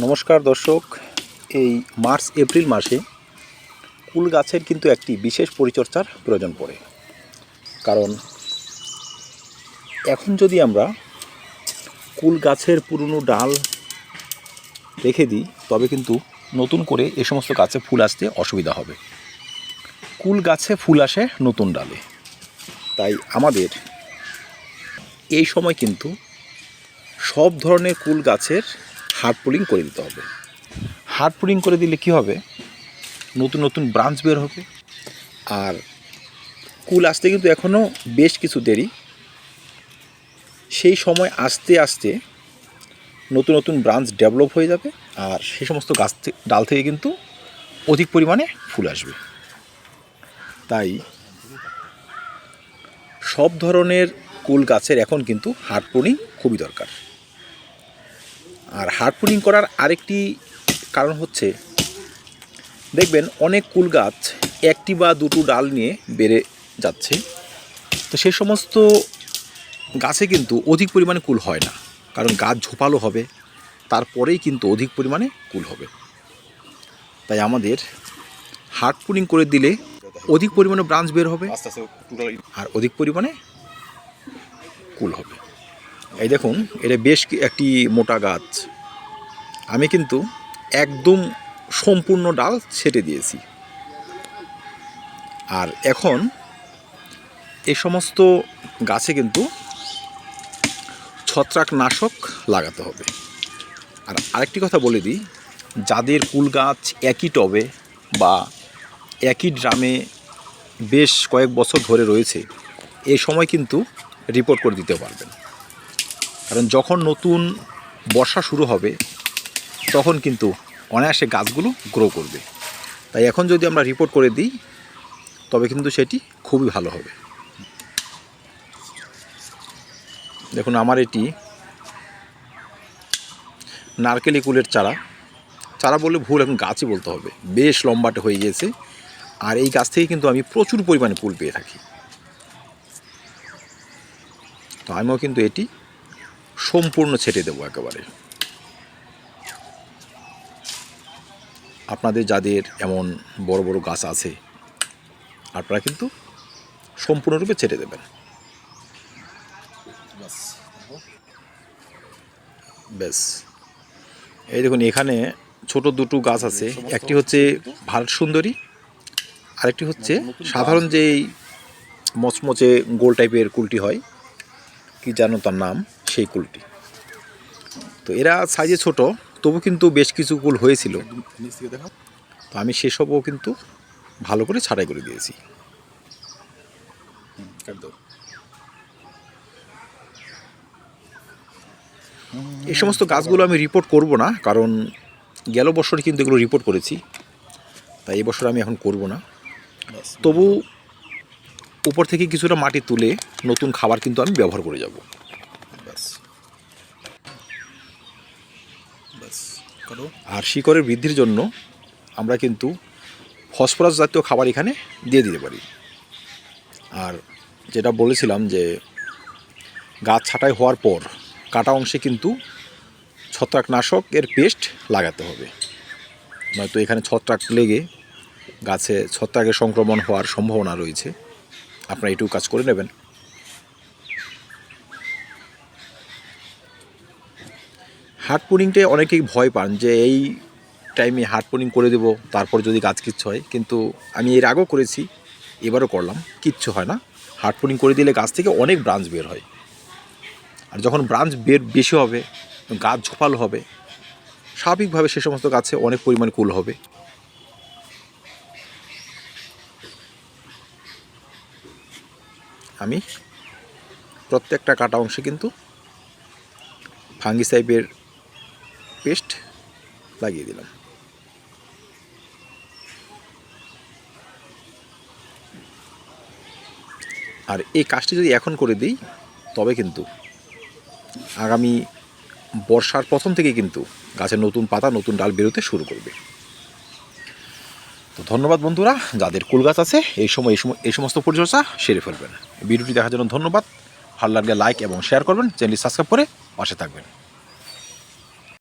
নমস্কার দর্শক। এই মার্চ, এপ্রিল মাসে কুল গাছের কিন্তু একটি বিশেষ পরিচর্যার প্রয়োজন পড়ে। কারণ এখন যদি আমরা কুল গাছের পুরনো ডাল রেখে দিই, তবে কিন্তু নতুন করে এ সমস্ত গাছে ফুল আসতে অসুবিধা হবে। কুল গাছে ফুল আসে নতুন ডালে। তাই আমাদের এই সময় কিন্তু সব ধরনের কুল গাছের হার্ড পুলিং করে দিতে হবে। হার্ড পুলিং করে দিলে কি হবে? নতুন নতুন ব্রাঞ্চ বের হবে। আর কুল আসতে কিন্তু এখনও বেশ কিছু দেরি। সেই সময় আস্তে আস্তে নতুন নতুন ব্রাঞ্চ ডেভেলপ হয়ে যাবে আর সেই সমস্ত গাছ ডাল থেকে কিন্তু অধিক পরিমাণে ফুল আসবে। তাই সব ধরনের কুল গাছের এখন কিন্তু হার্ড পুলিং খুবই দরকার। আর হার্ড পুলিং করার আরেকটি কারণ হচ্ছে দেখবেন অনেক কুল গাছ একটি বা দুটো ডাল নিয়ে বেড়ে যাচ্ছে। তো সে সমস্ত গাছে কিন্তু অধিক পরিমাণে কুল হয় না কারণ গাছ ঝোপালো হবে তারপরেই কিন্তু অধিক পরিমাণে কুল হবে। তাই আমাদের হার্ড পুলিং করে দিলে অধিক পরিমাণে ব্রাঞ্চ বের হবে আর অধিক পরিমাণে কুল হবে। এই দেখুন এটা বেশ একটি মোটা গাছ। আমি কিন্তু একদম সম্পূর্ণ ডাল ছেটে দিয়েছি। আর এখন এই সমস্ত গাছে কিন্তু ছত্রাকনাশক লাগাতে হবে। আর আরেকটি কথা বলে দিই, যাদের কুল গাছ একই টবে বা একই ড্রামে বেশ কয়েক বছর ধরে রয়েছে এই সময় কিন্তু রিপোর্ট করে দিতে পারবেন। কারণ যখন নতুন বর্ষা শুরু হবে তখন কিন্তু অনায়াসে গাছগুলো গ্রো করবে। তাই এখন যদি আমরা রিপোর্ট করে দিই, তবে কিন্তু সেটি খুবই ভালো হবে। দেখুন, আমার এটি নারকেলি কুলের চারা। চারা বললে ভুল, এখন গাছই বলতে হবে। বেশ লম্বাটে হয়ে গিয়েছে। আর এই গাছ থেকে কিন্তু আমি প্রচুর পরিমাণে ফুল পেয়ে থাকি। তো আমিও কিন্তু এটি সম্পূর্ণ ছেটে দেবো একেবারে। আপনাদের যাদের এমন বড় বড় গাছ আছে আপনারা কিন্তু সম্পূর্ণরূপে ছেড়ে দেবেন। বেশ। এই দেখুন এখানে ছোট দুটো গাছ আছে। একটি হচ্ছে ভারত সুন্দরী আরেকটি হচ্ছে সাধারণ যে এই মচমচে গোল টাইপের কুলটি হয় কি জানো তার নাম? সেই কুলটি। তো এরা সাইজে ছোট তবু কিন্তু বেশ কিছু কুল হয়েছিল। তো আমি সেসবও কিন্তু ভালো করে ছাড়াই করে দিয়েছি। এই সমস্ত গাছগুলো আমি রিপোর্ট করব না কারণ গেল বছরই কিন্তু এগুলো রিপোর্ট করেছি। তাই এই বছর আমি এখন করব না। তবু উপর থেকে কিছুটা মাটি তুলে নতুন খাবার কিন্তু আমি ব্যবহার করে যাব। কাটো আর শিকড়ের বৃদ্ধির জন্য আমরা কিন্তু ফসফরাস জাতীয় খাবার এখানে দিয়ে দিতে পারি। আর যেটা বলেছিলাম যে গাছ ছাঁটাই হওয়ার পর কাটা অংশে কিন্তু ছত্রাকনাশক এর পেস্ট লাগাতে হবে। নয়তো এখানে ছত্রাক লেগে গাছে ছত্রাকের সংক্রমণ হওয়ার সম্ভাবনা রয়েছে। আপনারা এটুকু কাজ করে নেবেন। হার্ড পুডিংটায় অনেকেই ভয় পান যে এই টাইমে হার্ড পুডিং করে দেবো, তারপর যদি গাছ কিচ্ছু হয়। কিন্তু আমি এর আগেও করেছি, এবারও করলাম। কিচ্ছু হয় না। হার্ড পুডিং করে দিলে গাছ থেকে অনেক ব্রাঞ্চ বের হয়। আর যখন ব্রাঞ্চ বের বেশি হবে, গাছ ঝোপালো হবে, স্বাভাবিকভাবে সে সমস্ত গাছে অনেক পরিমাণ কুল হবে। আমি প্রত্যেকটা কাটা অংশে কিন্তু ফাঙ্গিসাইডের পেস্ট লাগিয়ে দিলাম। আর এই কাজটি যদি এখন করে দিই, তবে কিন্তু আগামী বর্ষার প্রথম থেকে কিন্তু গাছের নতুন পাতা, নতুন ডাল বেরোতে শুরু করবে। তো ধন্যবাদ বন্ধুরা, যাদের কুল গাছ আছে, এই সময়, এই সমস্ত পরিচর্যা সেরে ফেলবেন। ভিডিওটি দেখার জন্য ধন্যবাদ। ভালো লাগলে লাইক এবং শেয়ার করবেন, চ্যানেলটি সাবস্ক্রাইব করে পাশে থাকবেন।